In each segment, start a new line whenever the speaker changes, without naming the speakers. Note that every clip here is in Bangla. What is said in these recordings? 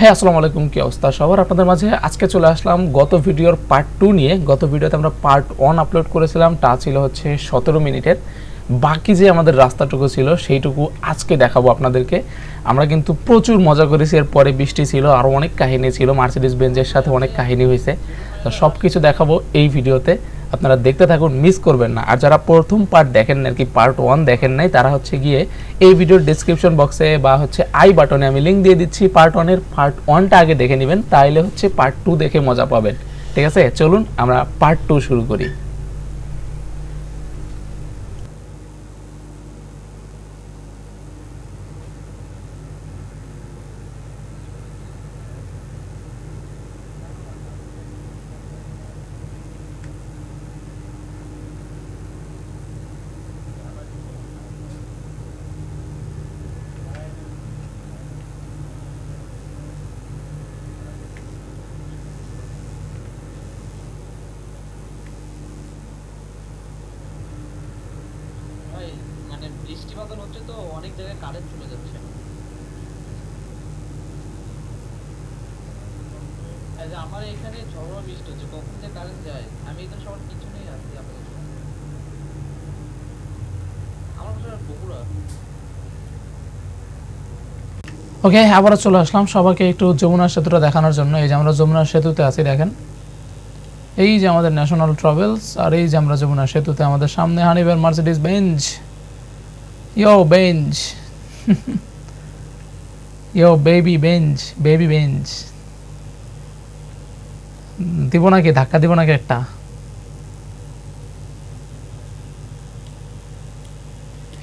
হ্যাঁ আসসালামু আলাইকুম, কি অবস্থা? সবার আপনাদের মাঝে আজকে চলে আসলাম গত ভিডিওর পার্ট টু নিয়ে। গত ভিডিওতে আমরা পার্ট ওয়ান আপলোড করেছিলাম, তা ছিল হচ্ছে সতেরো মিনিটের। বাকি যে আমাদের রাস্তাটুকু ছিল, সেইটুকু আজকে দেখাবো আপনাদেরকে। আমরা কিন্তু প্রচুর মজা করেছি এরপরে বৃষ্টি ছিল আরও অনেক কাহিনী ছিল মার্সিডিস বেঞ্জের সাথে অনেক কাহিনী হয়েছে। তো সব কিছু দেখাবো এই ভিডিওতে। আপনারা দেখতে থাকুন মিস করবেন না। আর যারা প্রথম পার্ট দেখেন আর কি পার্ট ওয়ান দেখেন নাই, তারা হচ্ছে গিয়ে এই ভিডিওর ডিসক্রিপশন বক্সে বা হচ্ছে আই বাটনে আমি লিঙ্ক দিয়ে দিচ্ছি। পার্ট ওয়ানের পার্ট ওয়ানটা আগে দেখে নেবেন, তাইলে হচ্ছে পার্ট টু দেখে মজা পাবেন। ঠিক আছে? চলুন আমরা পার্ট টু শুরু করি
ভাই মানে বৃষ্টি বাদল হচ্ছে তো অনেক জায়গায় কারেন্ট চলে যাচ্ছে। এই আমার এখানে ঝড় বৃষ্টি হচ্ছে, কখন যে কারেন্ট যায়, আমি এখানে সবার পিছনেই আছি আপাতত। আমার বাসা বগুড়া।
ওকে আবারও চলে আসলাম সবাইকে একটু যমুনা সেতুটা দেখানোর জন্য। এই যে আমরা যমুনা সেতুতে আছি, দেখেন। এই যে আমাদের ন্যাশনাল ট্রাভেলস আর এই যে আমরা যমুনা সেতুতে আমাদের সামনে হানিবার Mercedes Benz yo Benz yo baby Benz baby Benz দিব নাকি ধাক্কা দিব নাকি একটা?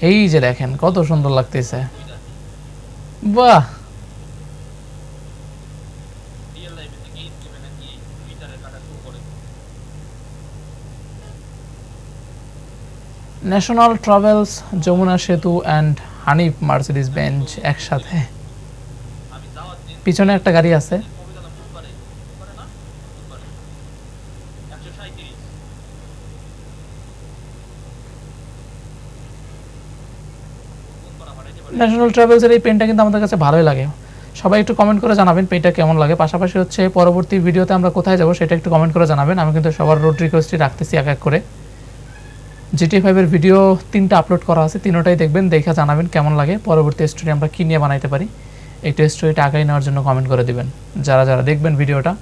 এই যে দেখেন, কত সুন্দর লাগতেছে। বাহ
রিয়েল লাইফে থেকে এই গেমে নাকি টুইটারে কাটা শুরু করে
ন্যাশনাল ট্রাভেলস যমুনা সেতু অ্যান্ড হানিফ মার্সিডিস বেঞ্চ একসাথে। পিছনে একটা গাড়ি আছে। ন্যাশনাল ট্রাভেলসের এই পেনটা কিন্তু আমাদের কাছে ভালোই লাগে। সবাই একটু কমেন্ট করে জানাবেন পেনটা কেমন লাগে। পাশাপাশি হচ্ছে পরবর্তী ভিডিওতে আমরা কোথায় যাব সেটা একটু কমেন্ট করে জানাবেন। আমি কিন্তু সবার রোড রিকোয়েস্টই রাখতেছি এক এক করে। জিটি ফাইভের ভিডিও তিনটা আপলোড করা আছে, তিনটাই দেখবেন, দেখে জানাবেন কেমন লাগে। পরবর্তী স্টোরি আমরা কী নিয়ে বানাইতে পারি একটু স্টোরিটা আগাই নেওয়ার জন্য কমেন্ট করে দিবেন। যারা যারা দেখবেন ভিডিওটা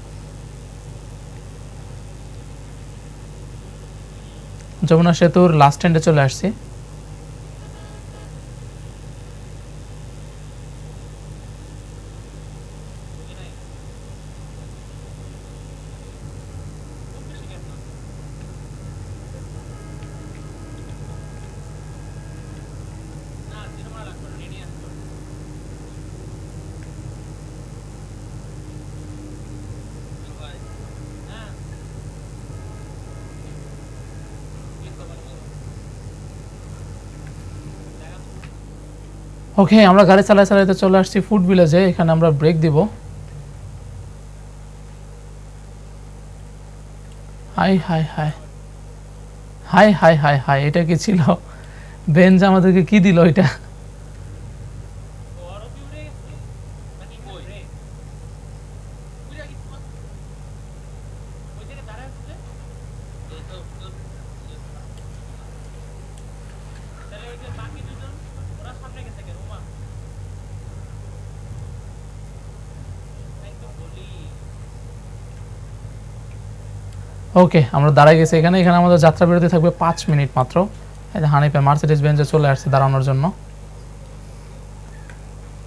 যমুনা সেতুর লাস্ট এন্ডে চলে আসছি
না সিনেমা লাগবে না রেডি আসবে ভাই হ্যাঁ কিন্তু ভালো
ওকে আমরা গাড়ি চালায় চালাইতে চলে আসছি ফুড ভিলেজে এখানে আমরা ব্রেক দিব। Hi hi hi hi hi hi hi এটা কি ছিল? বেঞ্জ আমাদেরকে কি দিল এটা
বড় কি উড়ে গেছে নাকি কই রে উড়ে গেছে ওই জায়গায় দাঁড়ায় আছে এই তো তো- তাহলে ওই যে বাকি দুজন ওরা সামনে গেছে কেন রুমা তাই তো বলি
ওকে আমরা দাঁড়াই গেছি এখানে। এখানে আমাদের যাত্রা বিরতি থাকবে পাঁচ মিনিট মাত্র। হানিফে মার্সিডিস বেঞ্চে চলে আসছে দাঁড়ানোর জন্য।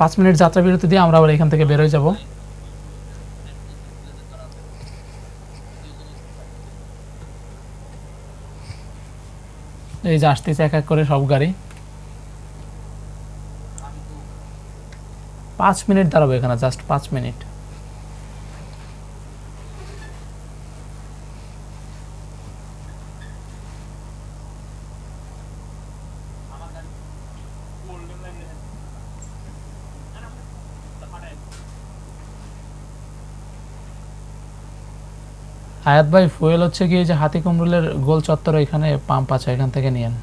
পাঁচ মিনিট যাত্রা বিরতি দিয়ে আমরা আবার এখান থেকে বেরোয় যাব। এই যে আসতেছে এক এক করে সব গাড়ি। পাঁচ মিনিট দাঁড়াবো এখানে জাস্ট পাঁচ মিনিট। হায়াত ভাই, ফুয়েল হচ্ছে এই যে হাতি কুমরুলের গোল চত্বর এখানে পাম্প আছে এখান থেকে নিয়েন।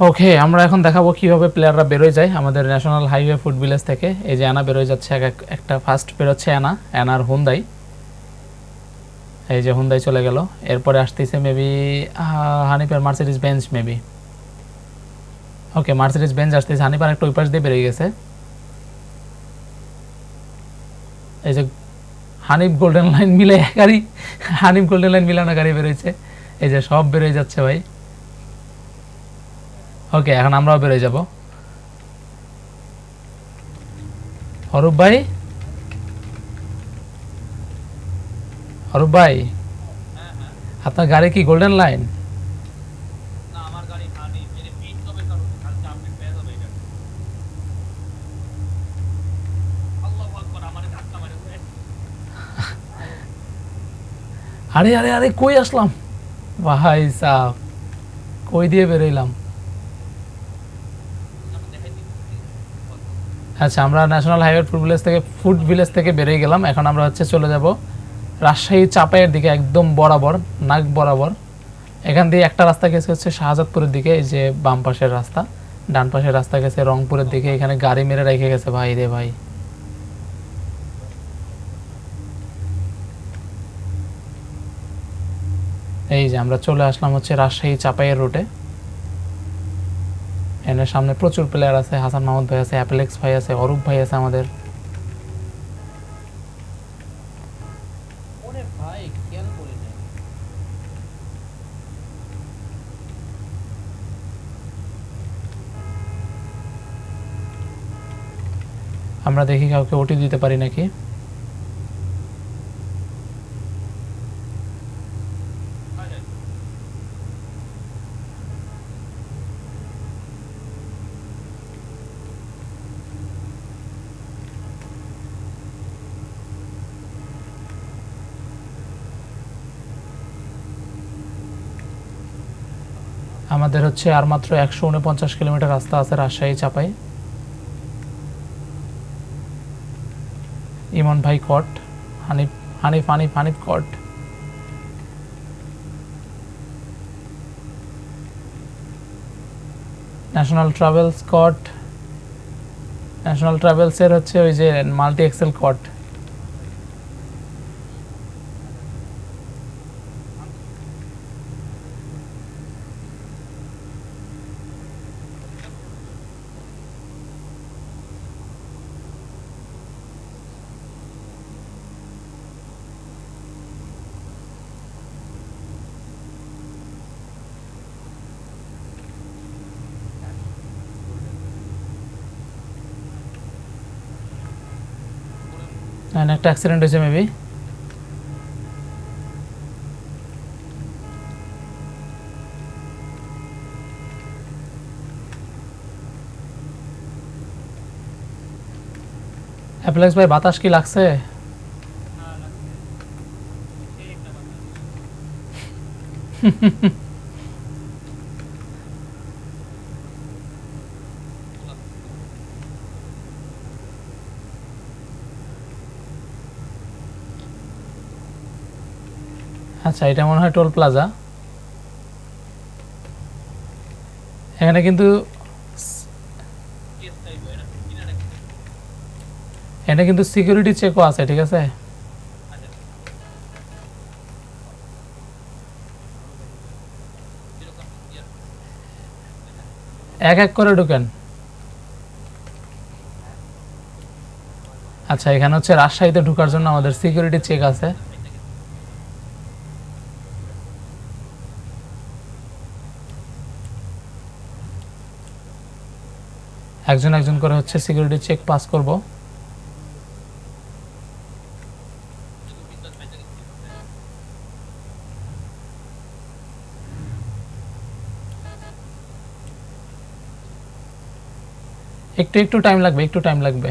ওকে, আমরা এখন দেখাবো কীভাবে প্লেয়াররা বেরোয় যায় আমাদের ন্যাশনাল হাইওয়ে ফুড ভিলেজ থেকে। এই যে অ্যানা বেরোয় যাচ্ছে, এক- একটা ফার্স্ট বেরোচ্ছে অ্যানা অ্যানার হুন্দাই এই যে হুন্দাই চলে গেল। এরপরে আসতেছে maybe হানিফের Mercedes Benz maybe okay Mercedes Benz আসতেছে হানিপার একটা ওই পাশ দিয়ে বেরিয়ে গেছে। এই যে হানিফ গোল্ডেন লাইন মিলে গাড়ি, হানিফ গোল্ডেন লাইন মিলানো গাড়ি বেরোয়েছে এই যে সব বেরোয় যাচ্ছে ভাই। ওকে এখন আমরাও বেরোয় যাব। অরূপ ভাই? অরূপ ভাই? আপনার গাড়ি কি গোল্ডেন লাইন
না আমার গাড়ি খানি মেরে পিট কবে কারণ কালকে আপডেট পেয়ে যাবে এটা আল্লাহু আকবার আমারে ধাক্কা মারে উড়ে
আরে আরে আরে, কই আসলাম? ভাই সাহ কই দিয়ে বেরোইলাম? আচ্ছা আমরা ন্যাশনাল হাইওয়ে ফুড ভিলেজ থেকে ফুড ভিলেজ থেকে বেরিয়ে গেলাম। এখন আমরা হচ্ছে চলে যাব রাজশাহী চাপাইয়ের দিকে, একদম বরাবর, নাক বরাবর। এখান দিয়ে একটা রাস্তা গেছে হচ্ছে শাহজাদপুরের দিকে, এই যে বাম পাশের রাস্তা। ডান পাশের রাস্তা গেছে রংপুরের দিকে, এখানে গাড়ি মেরে রেখে গেছে। ভাই রে ভাই। এই যে আমরা চলে আসলাম হচ্ছে রাজশাহী চাপাইয়ের রুটে এনের সামনে প্রচুর প্লেয়ার আছে হাসান মাহমুদ ভাই আছে অ্যাপেলেক্স ভাই আছে অরূপ ভাই আছে আমাদের। আমরা দেখি কাউকে ওটি দিতে পারি নাকি। আমাদের হচ্ছে আর মাত্র একশো উনপঞ্চাশ কিলোমিটার রাস্তা আছে রাজশাহী চাপাই। ইমন ভাই caught, Hanif Hanif Hanif Hanif caught. National Travels caught. National ট্রাভেলসের হচ্ছে ওই যে মাল্টি এক্সেল কট। এখানে একটা অ্যাক্সিডেন্ট হয়েছে মেবি অ্যাপ্লেক্স ভাই বাতাস কি লাগছে?
হ্যাঁ লাগছে এই একটা কথা
আচ্ছা এটা মনে হয় টোল প্লাজা। এখানে কিন্তু এখানে কিন্তু সিকিউরিটি চেকও আছে, ঠিক আছে? এক এক করে ঢুকেন। আচ্ছা এখানে হচ্ছে রাজশাহীতে ঢোকার জন্য আমাদের সিকিউরিটি চেক আছে। একজন একজন করে হচ্ছে সিকিউরিটি চেক পাস করব। একটু একটু টাইম লাগবে, একটু টাইম লাগবে।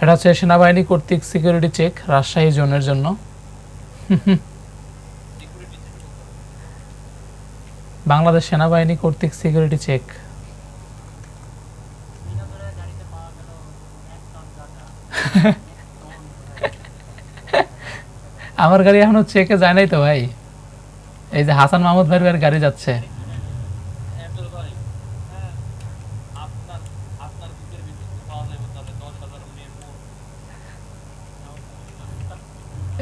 এটা হচ্ছে সেনাবাহিনী কর্তৃক সিকিউরিটি চেক রাজশাহী জোনের জন্য
সিকিউরিটি চেক
বাংলাদেশ সেনাবাহিনী কর্তৃক সিকিউরিটি চেক। আমার গাড়ি এখনও চেকে যায় নাই তো ভাই। এই যে হাসান মাহমুদ ভাইয়ের গাড়ি যাচ্ছে।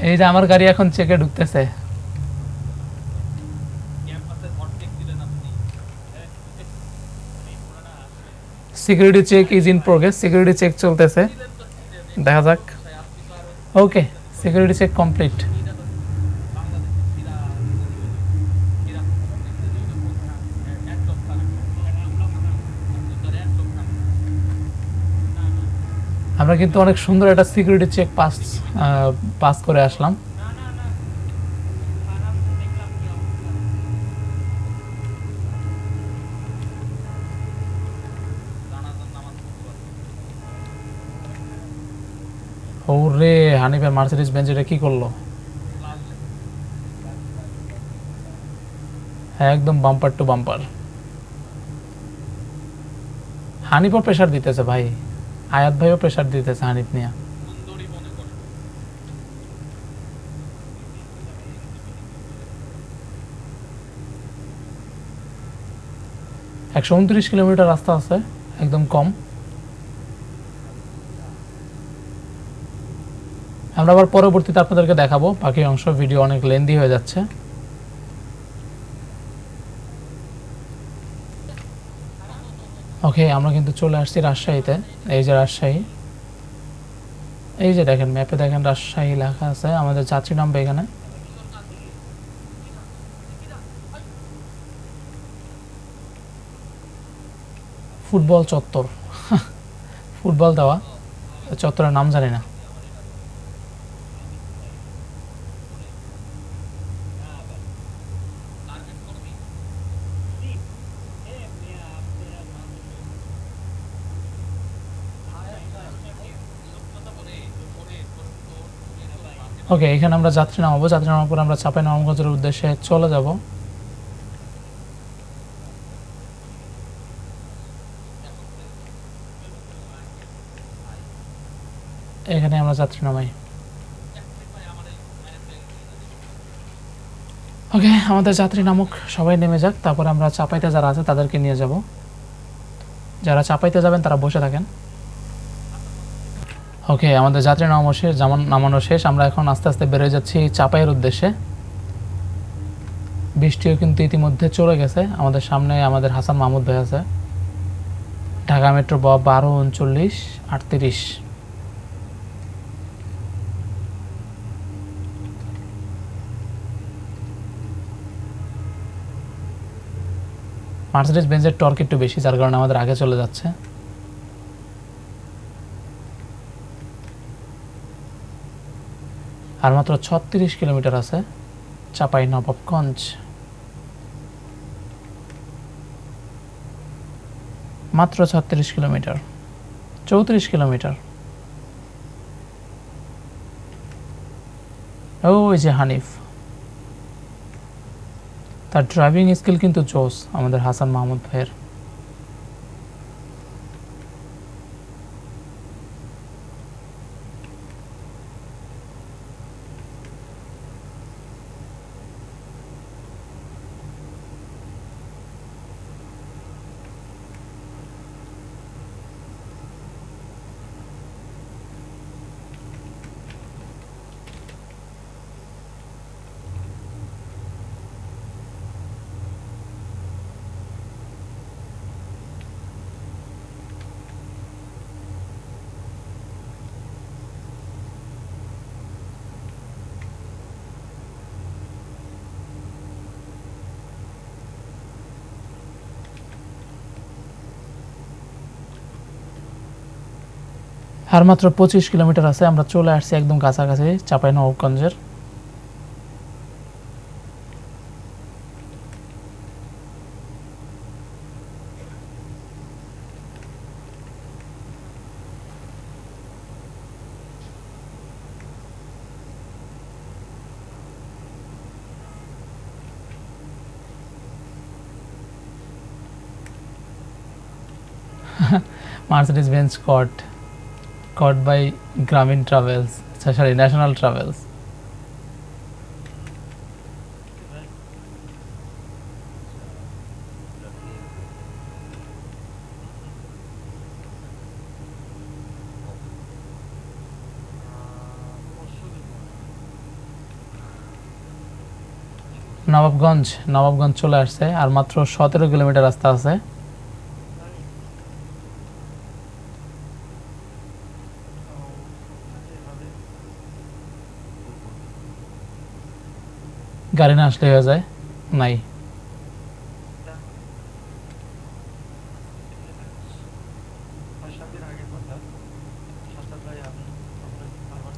এই যে আমার গাড়ি এখন চেকে ঢুকতেছে। Security check is in progress security check চলতেছে। দেখা যাক। ওকে সিকিউরিটি চেক কমপ্লিট আমরা কিন্তু অনেক সুন্দর একটা সিকিউরিটি চেক পাস পাস করে আসলাম। ওরে হানিফের মার্সিডিজ বেঞ্চ এটা কি করল? হ্যাঁ একদম বাম্পার টু বাম্পার হানিফও প্রেশার দিতেছে ভাই। আয়াত ভাইও প্রেশার দিতেছে হানিফ নিয়ে। একশো উনত্রিশ কিলোমিটার রাস্তা আছে, একদম কম। আমরা আবার পরবর্তীতে আপনাদেরকে দেখাবো। বাকি অংশ ভিডিও অনেক লেন্দি হয়ে যাচ্ছে। ওকে আমরা কিন্তু চলে আসছি রাজশাহীতে। এই যে রাজশাহী। এই যে দেখেন, ম্যাপে দেখেন রাজশাহী লেখা আছে। আমাদের যাত্রী নামবে এখানে। ফুটবল চত্বর। ফুটবল দেওয়া। চত্বরের নাম জানি না। ওকে এখানে আমরা যাত্রী নামাবো। যাত্রী নামার পর আমরা চাপাই নবমগঞ্জের উদ্দেশ্যে চলে যাব। এখানে আমরা যাত্রী নামাই। ওকে আমাদের যাত্রী নামক, সবাই নেমে যাক। তারপরে আমরা চাপাইতে যারা আছে তাদেরকে নিয়ে যাব। যারা চাপাইতে যাবেন তারা বসে থাকেন। ওকে আমাদের যাত্রী নামানো শেষ যেমন নামানো শেষ। আমরা এখন আস্তে আস্তে বেড়ে যাচ্ছি চাপাইয়ের উদ্দেশ্যে। বৃষ্টিও কিন্তু ইতিমধ্যে চলে গেছে। আমাদের সামনে আমাদের হাসান মাহমুদ ভাই আছে। ঢাকা মেট্রো ব বারো উনচল্লিশ, আটত্রিশ। মার্সিডিজ বেঞ্জের টর্ক একটু বেশি, যার কারণে আমাদের আগে চলে যাচ্ছে। আর মাত্র ছত্রিশ কিলোমিটার আছে চাপাই নবাবগঞ্জ মাত্র ছত্রিশ কিলোমিটার, চৌত্রিশ কিলোমিটার। ও ওই যে হানিফ। তার ড্রাইভিং স্কিল কিন্তু জোস, আমাদের হাসান মাহমুদ ভাইয়ের। আর মাত্র পঁচিশ কিলোমিটার আছে, আমরা চলে আসছি একদম কাছাকাছি চাপাই নবাবগঞ্জের Mercedes Benz caught caught by Gramin Travels, sorry, National Travels.
Nawabganj Nawabganj চলে আসছে আর মাত্র সতেরো কিলোমিটার রাস্তা আছে গাড়ি না আসলে হয়ে যায় নাই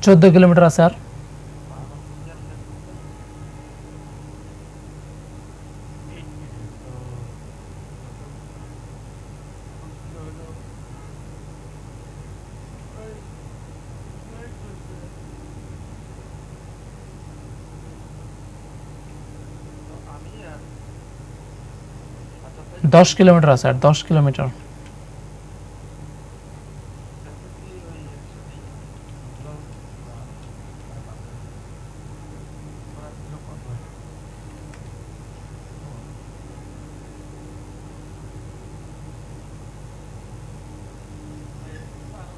চোদ্দ কিলোমিটার আছে আর দশ কিলোমিটার আছে আর দশ কিলোমিটার।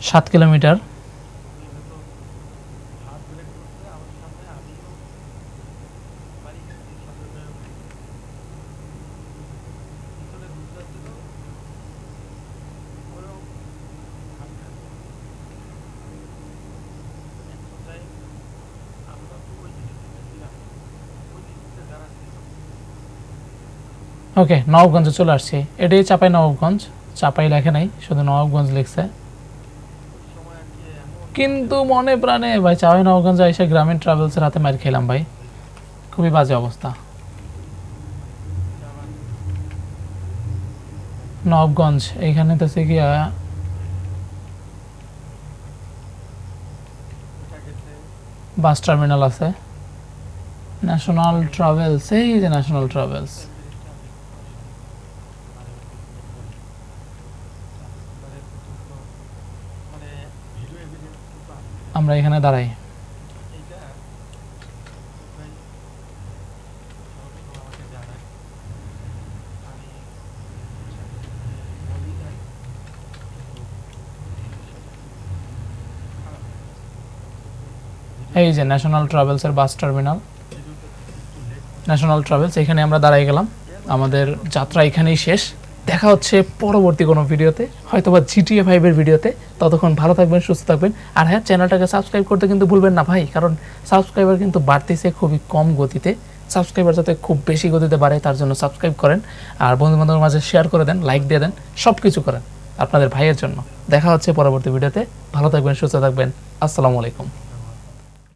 সাত কিলোমিটার। ওকে নবাবগঞ্জে চলে আসছি। এটাই চাপাই নবাবগঞ্জ চাপাই লেখে নাই, শুধু নবাবগঞ্জ লিখছে। কিন্তু মনে প্রাণে, ভাই, চাপাই নবাবগঞ্জে এসে গ্রামীণ ট্রাভেলসের হাতে মার খেলাম, ভাই। খুবই বাজে অবস্থা। নবগঞ্জ এইখানে তো সে গিয়া বাস টার্মিনাল আছে। ন্যাশনাল ট্রাভেলস এই যে ন্যাশনাল ট্রাভেলস আমরা এখানে দাঁড়াই। এই যে ন্যাশনাল ট্রাভেলসের বাস টার্মিনাল। ন্যাশনাল ট্রাভেলস এখানে আমরা দাঁড়াই গেলাম। আমাদের যাত্রা এখানেই শেষ। দেখা হচ্ছে পরবর্তী কোনো ভিডিওতে, হয়তোবা জিটিএ ফাইভের ভিডিওতে। ততক্ষণ ভালো থাকবেন, সুস্থ থাকবেন। আর হ্যাঁ চ্যানেলটাকে সাবস্ক্রাইব করতে কিন্তু ভুলবেন না ভাই, কারণ সাবস্ক্রাইবার কিন্তু বাড়তেছে খুবই কম গতিতে। সাবস্ক্রাইবার যাতে খুব বেশি গতিতে বাড়ে, তার জন্য সাবস্ক্রাইব করেন। আর বন্ধু বান্ধবের মাঝে শেয়ার করে দেন লাইক দিয়ে দেন সব কিছু করেন আপনাদের ভাইয়ের জন্য। দেখা হচ্ছে পরবর্তী ভিডিওতে। ভালো থাকবেন, সুস্থ থাকবেন। আসসালামু আলাইকুম।